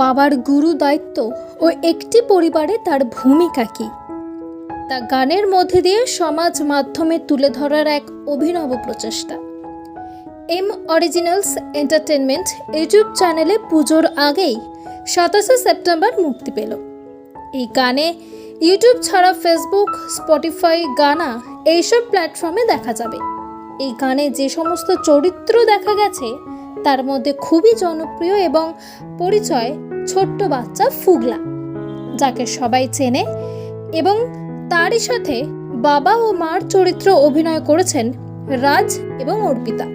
বাবার গুরু দায়িত্ব ও একটি পরিবারে তার ভূমিকা কী? তা গানের মধ্যে দিয়ে সমাজ মাধ্যমে তুলে ধরার এক অভিনব প্রচেষ্টা। এম অরিজিনালস এন্টারটেনমেন্ট ইউটিউব চ্যানেলে পুজোর আগেই সাতাশে সেপ্টেম্বর মুক্তি পেল। এই গানে ইউটিউব ছাড়া ফেসবুক, স্পটিফাই, গানা এইসব প্ল্যাটফর্মে দেখা যাবে। এই গানে যে সমস্ত চরিত্র দেখা গেছে, তার মধ্যে খুবই জনপ্রিয় এবং পরিচয় ছোট্ট বাচ্চা ফুগলা, যাকে সবাই চেনে এবং তারই সাথে বাবা ও মার চরিত্র অভিনয় করেছেন রাজ এবং অর্পিতা।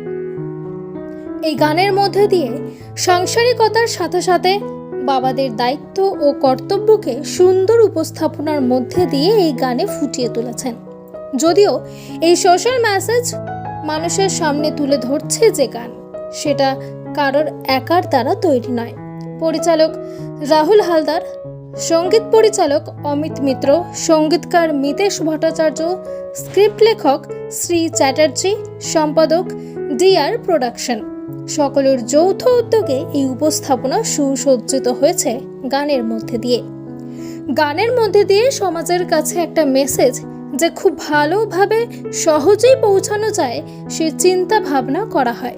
এই গানের মধ্যে দিয়ে সাংসারিকতার সাথে সাথে বাবাদের দায়িত্ব ও কর্তব্যকে সুন্দর উপস্থাপনার মধ্যে দিয়ে এই গানে ফুটিয়ে তুলেছেন। যদিও এই সোশ্যাল মেসেজ মানুষের সামনে তুলে ধরছে যে গান, সেটা কারোর একার দ্বারা তৈরি নয়। পরিচালক রাহুল হালদার, সংগীত পরিচালক অমিত মিত্র, সঙ্গীতকার মিতেশ ভট্টাচার্য, স্ক্রিপ্ট লেখক শ্রী চ্যাটার্জি, সম্পাদক ডিআর প্রোডাকশন। সকলের যৌথ উদ্যোগে এই উপস্থাপনা সুসজ্জিত হয়েছে গানের মধ্যে দিয়ে। গানের মধ্যে দিয়ে সমাজের কাছে একটা মেসেজ যে খুব ভালোভাবে সহজেই পৌঁছানো যায়, সে চিন্তা ভাবনা করা হয়।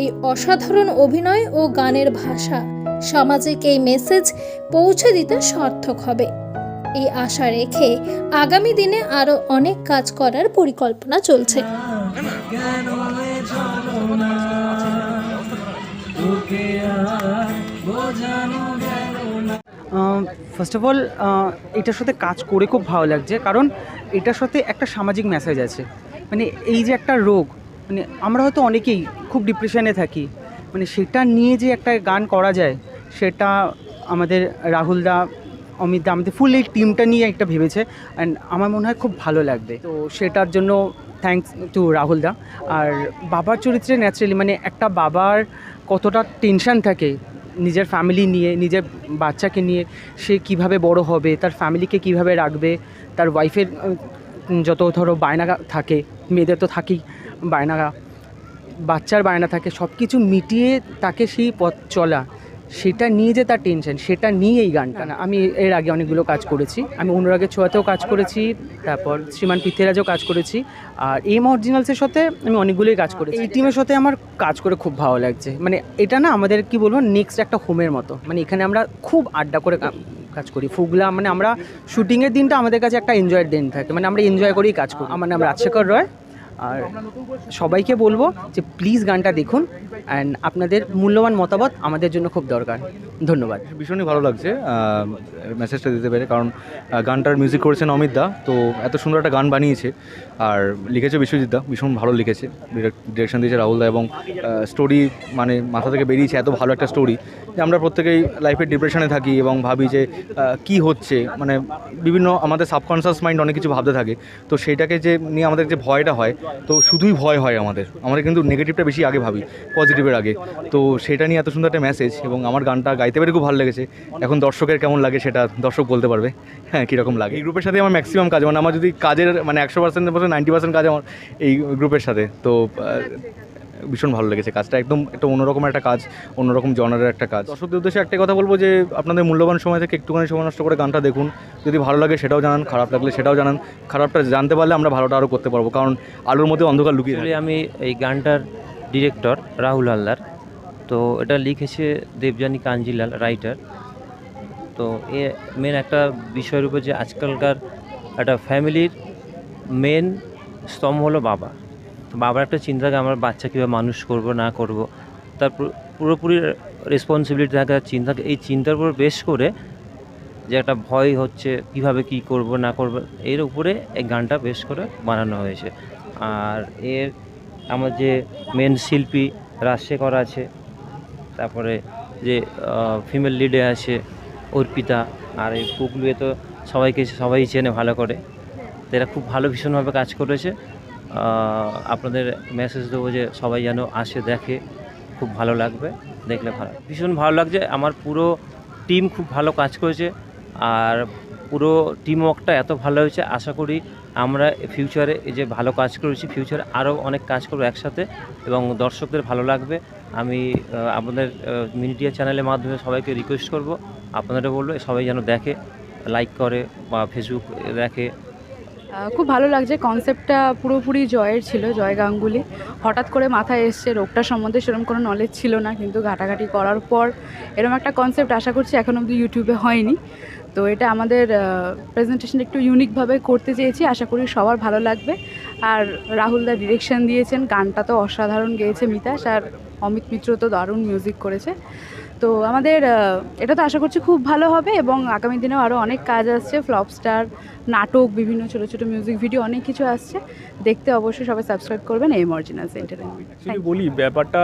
এই অসাধারণ অভিনয় ও গানের ভাষা সামাজিক এই মেসেজ পৌঁছে দিতে সার্থক হবে। এই আশা রেখে আগামী দিনে আরও অনেক কাজ করার পরিকল্পনা চলছে। ফার্স্ট অফ অল এটার সাথে কাজ করে খুব ভালো লাগছে, কারণ এটার সাথে একটা সামাজিক মেসেজ আছে। মানে এই যে একটা রোগ মানে আমরা হয়তো অনেকেই খুব ডিপ্রেশনে থাকি। মানে সেটা নিয়ে যে একটা গান করা যায়, সেটা আমাদের রাহুলদা অমিতদা আমাদের ফুল এই টিমটা নিয়ে একটা ভেবেছে অ্যান্ড আমার মনে হয় খুব ভালো লাগবে। তো সেটার জন্য থ্যাঙ্কস টু রাহুলদা আর বাবার চরিত্রে ন্যাচারালি মানে একটা বাবার কতটা টেনশন থাকে নিজের ফ্যামিলি নিয়ে, নিজের বাচ্চাকে নিয়ে, সে কীভাবে বড় হবে, তার ফ্যামিলিকে কীভাবে রাখবে, তার ওয়াইফের যত ধরো বায়না থাকে, মেয়েদের তো থাকেই বায়না বাচ্চার বায়না থাকে সব কিছু মিটিয়ে তাকে সেই পথ চলা, সেটা নিয়ে যে তার টেনশন সেটা নিয়ে এই গানটা না। আমি এর আগে অনেকগুলো কাজ করেছি। আমি অনুরাগের ছোঁয়াতেও কাজ করেছি, তারপর শ্রীমান পৃথ্বীরাজও কাজ করেছি। আর এম অরিজিনালসের সাথে আমি অনেকগুলোই কাজ করেছি। এই টিমের সাথে আমার কাজ করে খুব ভালো লাগছে। মানে এটা না আমাদের, কি বলব নেক্সট একটা হোমের মতো। মানে এখানে আমরা খুব আড্ডা করে কাজ করি। ফুগলা মানে আমরা শুটিংয়ের দিনটা আমাদের কাছে একটা এনজয়ের দিন থাকে। মানে আমরা এনজয় করেই কাজ করি। আমার নাম রাজশেখর রয়। আর সবাইকে বলব যে প্লিজ গানটা দেখুন অ্যান্ড আপনাদের মূল্যবান মতামত আমাদের জন্য খুব দরকার। ধন্যবাদ। ভীষণই ভালো লাগছে মেসেজটা দিতে পেরে, কারণ গানটার মিউজিক করেছেন অমিত দা, তো এত সুন্দর একটা গান বানিয়েছে। আর লিখেছে বিশ্বজিৎ দা, ভীষণ ভালো লিখেছে। ডিরেকশন দিয়েছে রাহুল দা এবং স্টোরি মানে মাথা থেকে বেরিয়েছে, এত ভালো একটা স্টোরি যে আমরা প্রত্যেকেই লাইফের ডিপ্রেশনে থাকি এবং ভাবি যে কি হচ্ছে? মানে বিভিন্ন আমাদের সাবকনসিয়াস মাইন্ড অনেক কিছু ভাবতে থাকে। তো সেইটাকে যে নিয়ে আমাদের যে ভয়টা হয়, তো শুধুই ভয় হয় আমাদের। আমাদের কিন্তু নেগেটিভটা বেশি আগে ভাবি পজিটিভের আগে। তো সেটা নিয়ে এত সুন্দর একটা মেসেজ এবং আমার গানটা গাইতে পেরে খুব ভালো লেগেছে। এখন দর্শকের কেমন লাগে সেটা দর্শক বলতে পারবে। হ্যাঁ কীরকম লাগে? এই গ্রুপের সাথে আমার ম্যাক্সিমাম কাজ। মানে আমার যদি কাজের মানে একশো পার্সেন্টের মধ্যে নাইনটি পার্সেন্ট কাজ আমার এই গ্রুপের সাথে। তো ভীষণ ভালো লেগেছে। কাজটা একদম একটা অন্যরকম একটা কাজ অন্যরকম জনারের একটা কাজ। দর্শকদের উদ্দেশ্যে একটাই কথা বলব যে আপনাদের মূল্যবান সময় থেকে একটুখানি সময় নষ্ট করে গানটা দেখুন। যদি ভালো লাগে সেটাও জানান খারাপ লাগলে সেটাও জানান। খারাপটা জানতে পারলে আমরা ভালোটা আরও করতে পারব কারণ আলোর মধ্যে অন্ধকার লুকিয়ে। আমি এই গানটার ডিরেক্টর রাহুল হালদার তো এটা লিখেছে দেবযানী কাঞ্জিলাল রাইটার তো এ মেন একটা বিষয়ের উপর যে আজকালকার একটা ফ্যামিলির মেন স্তম্ভ হলো বাবা। বাবার একটা চিন্তা থাকে, আমার বাচ্চা কীভাবে মানুষ করব, না করব। তার পুরোপুরি রেসপন্সিবিলিটি থাকে, তার চিন্তা এই চিন্তার উপর বেশ করে যে একটা ভয় হচ্ছে, কীভাবে কি করব, না করব, এর উপরে এই গানটা বেশ করে বানানো হয়েছে। আর এর আমার যে মেন শিল্পী রাজশেখর আছে, তারপরে যে ফিমেল লিডে আছে অর্পিতা, আর এই পুগলুয়ে তো সবাইকে, সবাই চেনে ভালো করে। তো এরা খুব ভালো ভীষণভাবে কাজ করেছে। আপনাদের মেসেজ দেবো যে সবাই যেন আসে, দেখে। খুব ভালো লাগবে, দেখলে ভালো ভীষণ ভালো লাগছে। আমার পুরো টিম খুব ভালো কাজ করেছে। আর পুরো টিম ওয়ার্কটা এত ভালো হয়েছে। আশা করি আমরা ফিউচারে এই যে ভালো কাজ করেছি ফিউচারে আরও অনেক কাজ করব একসাথে এবং দর্শকদের ভালো লাগবে। আমি আপনাদের মিডিয়া চ্যানেলের মাধ্যমে সবাইকে রিকোয়েস্ট করব। আপনাদেরও বলব, সবাই যেন দেখে লাইক করে বা ফেসবুক দেখে। খুব ভালো লাগছে। কনসেপ্টটা পুরোপুরি জয়ের ছিল, জয় গাঙ্গুলি। হঠাৎ করে মাথায় এসছে রোগটা সম্বন্ধে সেরকম কোনো নলেজ ছিল না, কিন্তু ঘাটাঘাটি করার পর এরকম একটা কনসেপ্ট আশা করছি এখন অবধি ইউটিউবে হয়নি। তো এটা আমাদের প্রেজেন্টেশন একটু ইউনিকভাবে করতে চেয়েছি। আশা করি সবার ভালো লাগবে। আর রাহুল দা ডিরেকশন দিয়েছেন, গানটা তো অসাধারণ গেয়েছে মিতাস আর অমিত মিত্র তো দারুণ মিউজিক করেছে। তো আমাদের এটা তো আশা করছি খুব ভালো হবে এবং আগামী দিনেও আরও অনেক কাজ আসছে ফ্লপস্টার নাটক, বিভিন্ন ছোটো ছোটো মিউজিক ভিডিও অনেক কিছু আসছে। দেখতে অবশ্যই সবাই সাবস্ক্রাইব করবেন এম অরিজিনালস এন্টারটেনমেন্ট বলি, ব্যাপারটা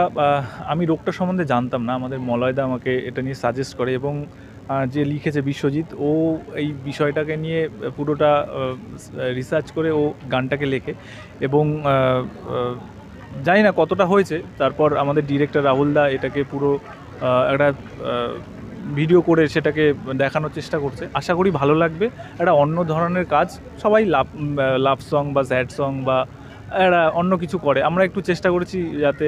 আমি রোগটা সম্বন্ধে জানতাম না, আমাদের মলয়দা আমাকে এটা নিয়ে সাজেস্ট করে এবং যে লিখেছে বিশ্বজিৎ, ও এই বিষয়টাকে নিয়ে পুরোটা রিসার্চ করে ও গানটাকে লেখে এবং জানি না কতটা হয়েছে, তারপর আমাদের ডিরেক্টর রাহুল দা এটাকে পুরো একটা ভিডিও করে সেটাকে দেখানোর চেষ্টা করছে। আশা করি ভালো লাগবে। একটা অন্য ধরনের কাজ সবাই লাভ লাভ সং বা স্যাড সং বা একটা অন্য কিছু করে। আমরা একটু চেষ্টা করেছি যাতে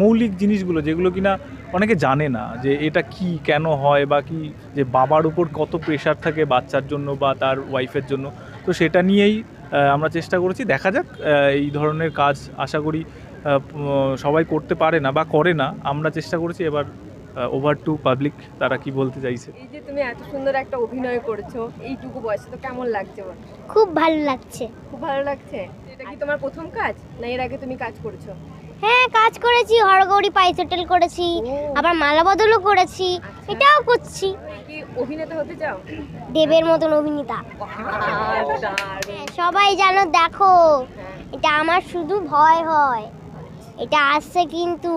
মৌলিক জিনিসগুলো যেগুলো কিনা অনেকে জানে না যে এটা কি, কেন হয় বা কি, যে বাবার উপর কত প্রেশার থাকে বাচ্চার জন্য বা তার ওয়াইফের জন্য। তো সেটা নিয়েই আমরা চেষ্টা করেছি। দেখা যাক এই ধরনের কাজ আশা করি সবাই করতে পারে না বা করে না আমরা চেষ্টা করেছি এবার ওভার টু পাবলিক তারা কি বলতে চাইছে। এই যে তুমি এত সুন্দর একটা অভিনয় করেছ এইটুকু বয়সে তো কেমন লাগছে? খুব ভালো লাগছে। খুব ভালো লাগছে? এটা কি তোমার প্রথম কাজ? না এর আগে তুমি কাজ করেছ? হ্যাঁ কাজ করেছি হরগৌরী পাইস হোটেল করেছি আবার মালা বদলও করেছি এটাও করছি। কি অভিনেতা হতে চাও? দেবের মতন অভিনেতা। হ্যাঁ, সবাই জানো দেখো এটা আমার শুধু ভয় হয়। এটা আসছে কিন্তু।